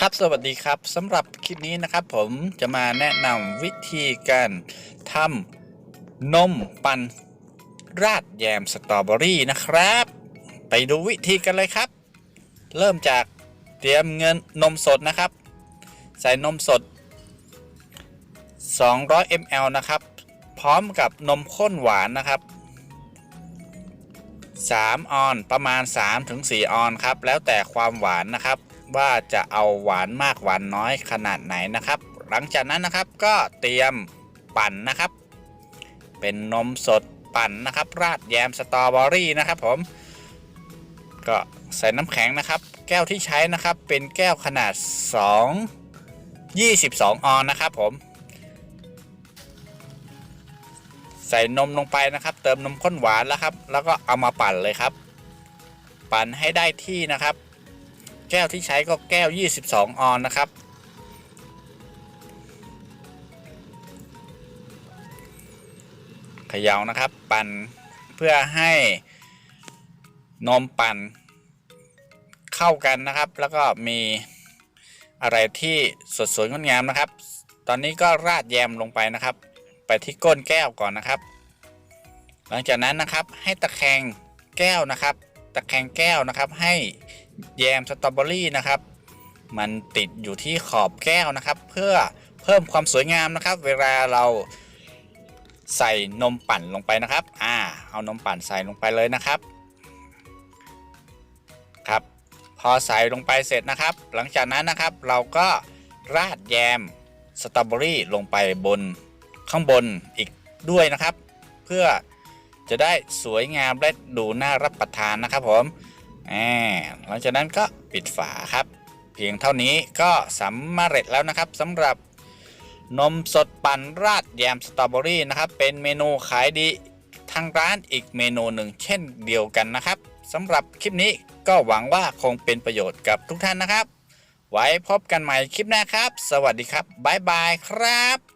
ครับสวัสดีครับสำหรับคลิปนี้นะครับ ผมจะมาแนะนำวิธีการทำนมปั่นราดแยมสตรอเบอรี่นะครับ ไปดูวิธีกันเลยครับ เริ่มจากเตรียมเงินนมสดนะครับ ใส่นมสด 200 ml นะครับ พร้อมกับนมข้นหวานนะครับ 3 ออนประมาณ 3-4 ออนครับ แล้วแต่ความหวานนะครับ ว่าจะเอาหวานมากหวานน้อยขนาดไหนนะครับ หลังจากนั้นนะครับก็เตรียมปั่นนะครับ เป็นนมสดปั่นนะครับ ราดแยมสตรอเบอรี่นะครับผม ก็ใส่น้ำแข็งนะครับ แก้วที่ใช้นะครับเป็นแก้วขนาด 2 22 ออนนะครับผม ใส่นมลงไปนะครับ เติมนมข้นหวานแล้วครับ แล้วก็เอามาปั่นเลยครับ ปั่นให้ได้ที่นะครับ แก้วที่ใช้ก็แก้ว 22 ออนนะครับ เขย่านะครับ ปั่นเพื่อให้นมปั่นเข้ากันนะครับ แล้วก็มีอะไรที่สดสวยงดงามนะครับ ตอนนี้ก็ราดแยมลงไปนะครับ ไปที่ก้นแก้วก่อนนะครับ หลังจากนั้นนะครับให้ตะแคงแก้วนะครับ ตะแคงแก้วนะครับให้ แยมสตรอเบอรี่นะครับ มันติดอยู่ที่ขอบแก้วนะครับ เพื่อเพิ่มความสวยงามนะครับ เวลาเราใส่นมปั่นลงไปนะครับ อ่า เอานมปั่นใส่ลงไปเลยนะครับ ครับ พอใส่ลงไปเสร็จนะครับ หลังจากนั้นนะครับ เราก็ราดแยมสตรอเบอรี่ลงไปบนข้างบนอีกด้วยนะครับ เพื่อจะได้สวยงามและดูน่ารับประทานนะครับผม อ่าหลังจากนั้นก็ปิดฝาครับ เพียงเท่านี้ก็สำเร็จแล้วนะครับสำหรับนมสดปั่นราดแยมสตรอเบอรี่นะครับ เป็นเมนูขายดีทางร้านอีกเมนูหนึ่งเช่นเดียวกันนะครับสำหรับคลิปนี้ก็หวังว่าคงเป็นประโยชน์กับทุกท่านนะครับ ไว้พบกันใหม่คลิปหน้าครับ สวัสดีครับบ๊ายบายครับ